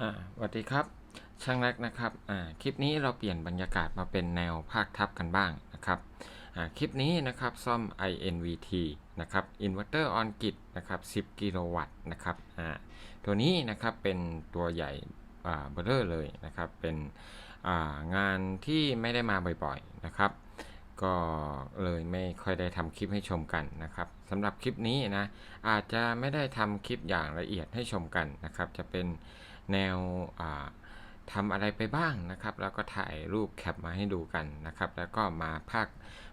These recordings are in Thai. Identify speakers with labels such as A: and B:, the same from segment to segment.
A: อ่าสวัสดีครับ ช่างแรกนะครับอ่าคลิปนี้เราเปลี่ยนบรรยากาศมาเป็นแนวภาคทับกันบ้างนะครับอ่าคลิปนี้นะครับซ่อม INVT นะครับ Inverter on Grid นะครับ 10 กิโลวัตต์นะครับอ่าตัวนี้นะครับเป็นตัวใหญ่อ่าเบอร์เรอร์เลยนะครับ เป็นอ่างานที่ไม่ได้มาบ่อยๆนะครับ ก็เลยไม่ค่อยได้ทำคลิปให้ชมกันนะครับสำหรับคลิปนี้นะอาจจะไม่ได้ทำคลิปอย่างละเอียดให้ชมกันนะครับ จะเป็นแนวทำอะไรไปบ้างนะครับ แล้วก็ถ่ายรูปแคปมาให้ดูกันนะครับ แล้วก็มาภาค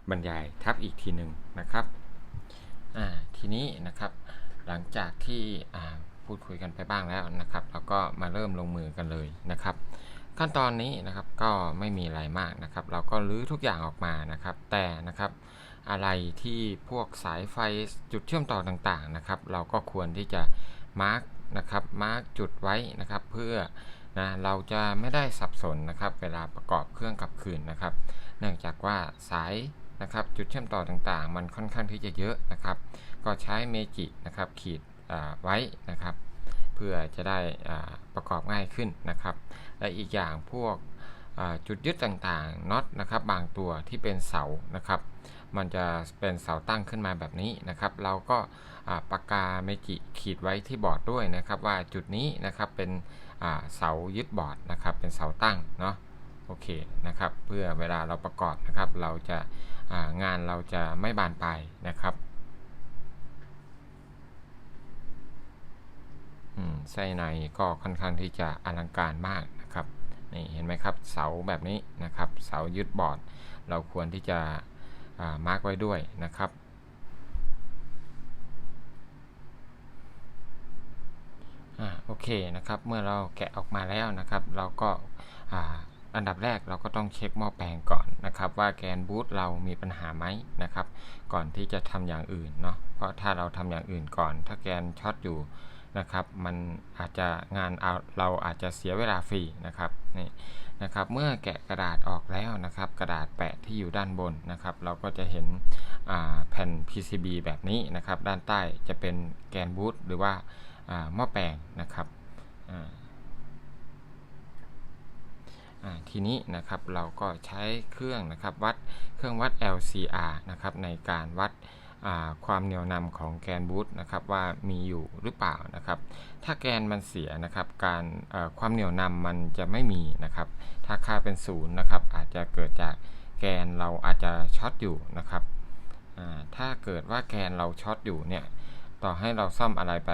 A: บรรยายทับอีกทีหนึ่งนะครับทีนี้นะครับ หลังจากที่พูดคุยกันไปบ้างแล้วนะครับเราก็มาเริ่มลงมือกันเลยนะครับ ขั้นตอนนี้นะครับก็ไม่มีอะไรมากนะครับ เราก็รื้อทุกอย่างออกมานะครับ แต่นะครับอะไรที่พวกสายไฟจุดเชื่อมต่อต่างๆนะครับ เราก็ควรที่จะมาร์กนะครับมาร์กจุดไว้นะครับ เพื่อนะเราจะไม่ได้สับสนนะครับ เวลาประกอบเครื่องกับคืนนะครับ เนื่องจากว่าสายนะครับจุดเชื่อมต่อต่างๆ มันค่อนข้างที่จะเยอะนะครับ ก็ใช้เมจินะครับขีดไว้นะครับ เพื่อจะได้ประกอบง่ายขึ้นนะครับ และอีกอย่างพวกจุดยึดต่างๆน็อตนะครับบางตัวที่เป็นเสานะครับ มันจะเป็นเสาตั้งขึ้นมาแบบนี้นะครับ เราก็ปากกาเมจิขีดไว้ที่บอร์ดด้วยนะครับ ว่าจุดนี้นะครับเป็นเสายึดบอร์ดนะครับ เป็นเสาตั้งเนาะโอเคนะครับ เพื่อเวลาเราประกอบนะครับ เราจะงานเราจะไม่บานปลายนะครับ ไส้ในก็ค่อนข้างที่จะอลังการมากนะครับนี่เห็นไหมครับเสาแบบนี้นะครับ เสายึดบอร์ด เราควรที่จะมาร์กไว้ด้วยนะครับอ่าโอเคนะครับ เมื่อเราแกะออกมาแล้วนะครับ เราก็อันดับแรกเราก็ต้องเช็คหม้อแปลงก่อนนะครับ ว่าแกนบูทเรามีปัญหาไหมนะครับ ก่อนที่จะทำอย่างอื่นเนาะเพราะถ้าเราทำอย่างอื่นก่อน ถ้าแกนช็อตอยู่ นะครับมันอาจจะงานเาเราอาจจะเสียเวลาฟรีนะครับนี่นะครับเมื่อแกะกระดาษออกแล้วนะครับ กระดาษแปะที่อยู่ด้านบนนะครับ เราก็จะเห็นแผ่น PCB แบบนี้นะครับ ด้านใต้จะเป็นแกนบูทหรือว่าหม้อแปลงนะครับทีนี้นะครับเราก็ใช้เครื่องนะครับวัดเครื่องวัด LCR นะครับในการวัด ความเหนียวนำของแกนบูตนะครับว่ามีอยู่หรือเปล่านะครับ ถ้าแกนมันเสียนะครับ การความเหนียวนำมันจะไม่มีนะครับ ถ้าค่าเป็นศูนย์นะครับ อาจจะเกิดจากแกนเราอาจจะช็อตอยู่นะครับถ้าเกิดว่าแกนเราช็อตอยู่เนี่ยต่อให้เราซ่อมอะไรไป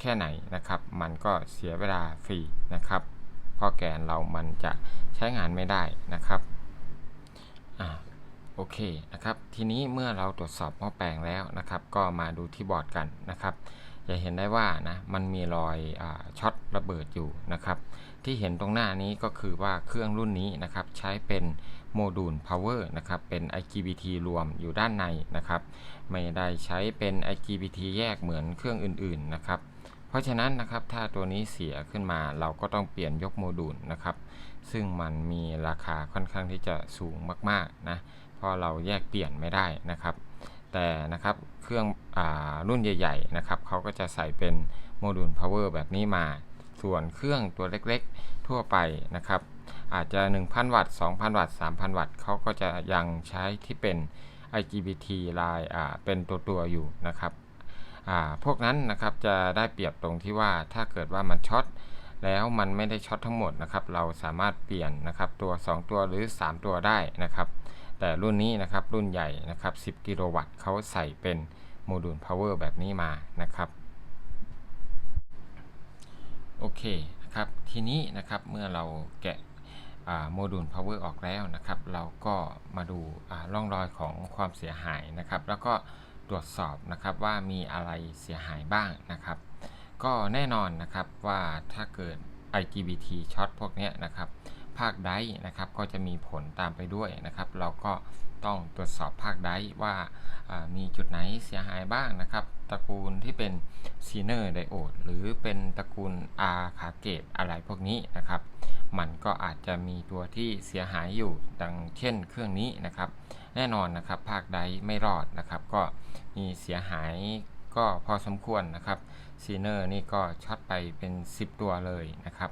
A: แค่ไหนนะครับ มันก็เสียเวลาฟรีนะครับเพราะแกนเรามันจะใช้งานไม่ได้นะครับ โอเคนะครับ ทีนี้เมื่อเราตรวจสอบหม้อแปลงแล้วนะครับ ก็มาดูที่บอร์ดกันนะครับ จะเห็นได้ว่านะมันมีรอยอช็อตระเบิดอยู่นะครับ ที่เห็นตรงหน้านี้ก็คือว่าเครื่องรุ่นนี้นะครับ ใช้เป็นโมดูล power นะครับ เป็น IGBT รวมอยู่ด้านในนะครับ ไม่ได้ใช้เป็น IGBT แยกเหมือนเครื่องอื่นๆนะครับ เพราะฉะนั้นนะครับถ้าตัวนี้เสียขึ้นมาเราก็ต้องเปลี่ยนยกโมดูลนะครับ ซึ่งมันมีราคาค่อนข้างที่จะสูงมากๆนะ เพราะเราแยกเปลี่ยนไม่ได้นะครับ แต่นะครับเครื่องอรุ่นใหญ่ๆนะครับเขาก็จะใส่เป็นโมดูล power แบบนี้มา ส่วนเครื่องตัวเล็กๆทั่วไปนะครับ อาจจะ 1,000 วัตต์ 2,000 วัตต์ 3,000 วัตต์เขาก็จะยังใช้ที่เป็น IGBT ลายเป็นตัวตัวอยู่นะครับพวกนั้นนะครับจะได้เปรียบตรงที่ว่าถ้าเกิดว่ามันช็อตแล้วมันไม่ได้ช็อตทั้งหมดนะครับ เราสามารถเปลี่ยนนะครับตัว 2 ตัวหรือ 3 ตัวได้นะครับ แต่รุ่นนี้นะครับรุ่นใหญ่นะครับ 10 กิโลวัตต์เขาใส่เป็นโมดูลพาวเวอร์แบบนี้มานะครับ โอเคนะครับ ทีนี้นะครับเมื่อเราแกะโมดูลพาวเวอร์ออกแล้วนะครับ เราก็มาดูร่องรอยของความเสียหายนะครับ แล้วก็ตรวจสอบนะครับว่ามีอะไรเสียหายบ้างนะครับ ก็แน่นอนนะครับว่าถ้าเกิด IGBT ช็อตพวกนี้นะครับ ภาคไดนะครับ ก็จะมีผลตามไปด้วยนะครับ เราก็ต้องตรวจสอบภาคไดว่ามีจุดไหนเสียหายบ้างนะครับ ตระกูลที่เป็นซีเนอร์ไดโอดหรือเป็นตระกูลอาคาเกตอะไรพวกนี้นะครับ มันก็อาจจะมีตัวที่เสียหายอยู่ดังเช่นเครื่องนี้นะครับ แน่นอนนะครับ ภาคไดไม่รอดนะครับ ก็มีเสียหายก็พอสมควรนะครับซีเนอร์นี่ก็ช็อตไปเป็น 10 ตัวเลยนะครับ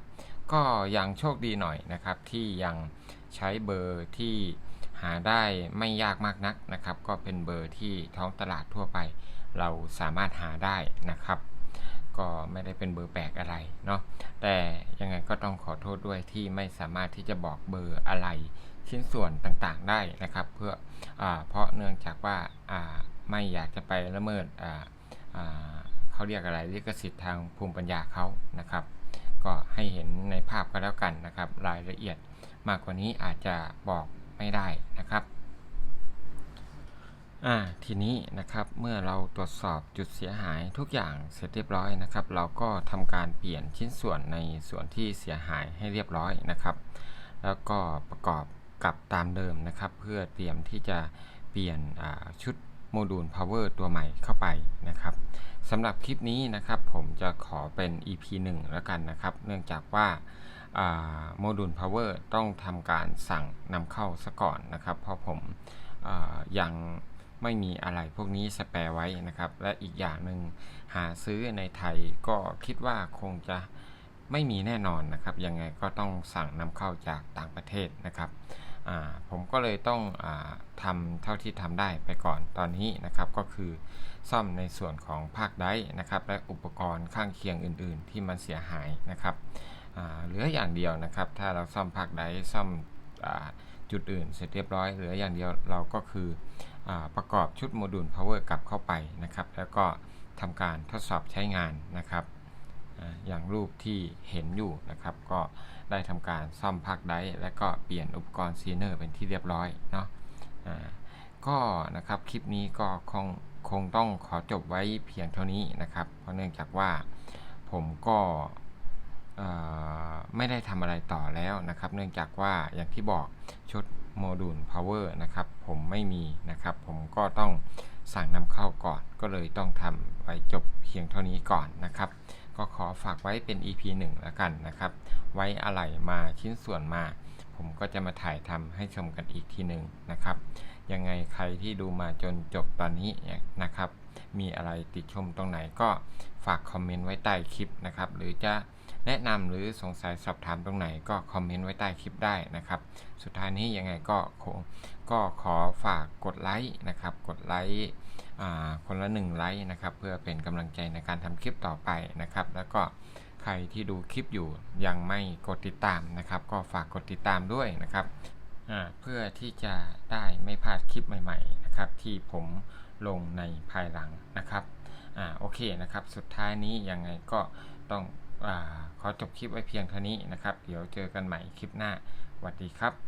A: ก็ยังโชคดีหน่อยนะครับ ที่ยังใช้เบอร์ที่หาได้ไม่ยากมากนักนะครับ ก็เป็นเบอร์ที่ท้องตลาดทั่วไป เราสามารถหาได้นะครับ ก็ไม่ได้เป็นเบอร์แปลกอะไรเนาะแต่ยังไงก็ต้องขอโทษด้วยที่ไม่สามารถที่จะบอกเบอร์อะไรชิ้นส่วนต่างๆได้นะครับ เพื่ออเพราะเนื่องจากว่าไม่อยากจะไปละเมิดเขาเรียกอะไรลิขสิทธิ์ทางภูมิปัญญาเขานะครับ ก็ให้เห็นในภาพก็แล้วกันนะครับ รายละเอียดมากกว่านี้อาจจะบอกไม่ได้นะครับอ่าทีนี้นะครับเมื่อเราตรวจสอบจุดเสียหายทุกอย่างเสร็จเรียบร้อยนะครับ เราก็ทำการเปลี่ยนชิ้นส่วนในส่วนที่เสียหายให้เรียบร้อยนะครับ แล้วก็ประกอบกับตามเดิมนะครับ เพื่อเตรียมที่จะเปลี่ยนชุดโมดูล power ตัวใหม่เข้าไปนะครับสำหรับคลิปนี้นะครับ ผมจะขอเป็น EP 1 แล้วกันนะครับ เนื่องจากว่าโมดูล power ต้องทำการสั่งนำเข้าซะก่อนนะครับ เพราะผมยังไม่มีอะไรพวกนี้สแปรไว้นะครับ และอีกอย่างหนึ่งหาซื้อในไทยก็คิดว่าคงจะไม่มีแน่นอนนะครับ ยังไงก็ต้องสั่งนำเข้าจากต่างประเทศนะครับ ผมก็เลยต้องอทำเท่าที่ทำได้ไปก่อนตอนนี้นะครับก็คือซ่อมในส่วนของภาคไดร์นะครับ และอุปกรณ์ข้างเคียงอื่น ๆ ที่มันเสียหายนะครับเหลืออย่างเดียวนะครับ ถ้าเราซ่อมภาคไดร์ซ่อมอจุดอื่นเสร็จเรียบร้อยเหลืออย่างเดียวเราก็คืออประกอบชุดโมดูล power กลับเข้าไปนะครับ แล้วก็ทำการทดสอบใช้งานนะครับ อย่างรูปที่เห็นอยู่นะครับ ก็ได้ทำการซ่อมพักไดและก็เปลี่ยนอุปกรณ์ซีเนอร์เป็นที่เรียบร้อยเนาะก็นะครับคลิปนี้ก็คงคงต้องขอจบไว้เพียงเท่านี้นะครับ เพราะเนื่องจากว่าผมก็ไม่ได้ทำอะไรต่อแล้วนะครับ เนื่องจากว่าอย่างที่บอกชุดโมดูล power นะครับ ผมไม่มีนะครับ ผมก็ต้องสั่งนำเข้าก่อน ก็เลยต้องทำไว้จบเพียงเท่านี้ก่อนนะครับ ก็ขอฝากไว้เป็น EP 1แล้วกันนะครับ ไว้อะไรมาชิ้นส่วนมา ผมก็จะมาถ่ายทำให้ชมกันอีกทีหนึ่งนะครับ ยังไงใครที่ดูมาจนจบตอนนี้นะครับ มีอะไรติดชมตรงไหนก็ฝากคอมเมนต์ไว้ใต้คลิปนะครับ หรือจะ แนะนำหรือสงสัยสอบถามตรงไหนก็คอมเมนต์ไว้ใต้คลิปได้นะครับ สุดท้ายนี้ยังไงก็คงก็ขอฝากกดไลค์นะครับ กดไลค์คนละหนึ่งไลค์นะครับ เพื่อเป็นกำลังใจในการทำคลิปต่อไปนะครับ แล้วก็ใครที่ดูคลิปอยู่ยังไม่กดติดตามนะครับ ก็ฝากกดติดตามด้วยนะครับเพื่อที่จะได้ไม่พลาดคลิปใหม่ๆนะครับ ที่ผมลงในภายหลังนะครับอ่าโอเคนะครับ สุดท้ายนี้ยังไงก็ต้อง ขอจบคลิปไว้เพียงเท่านี้นะครับ เดี๋ยวเจอกันใหม่คลิปหน้าสวัสดีครับ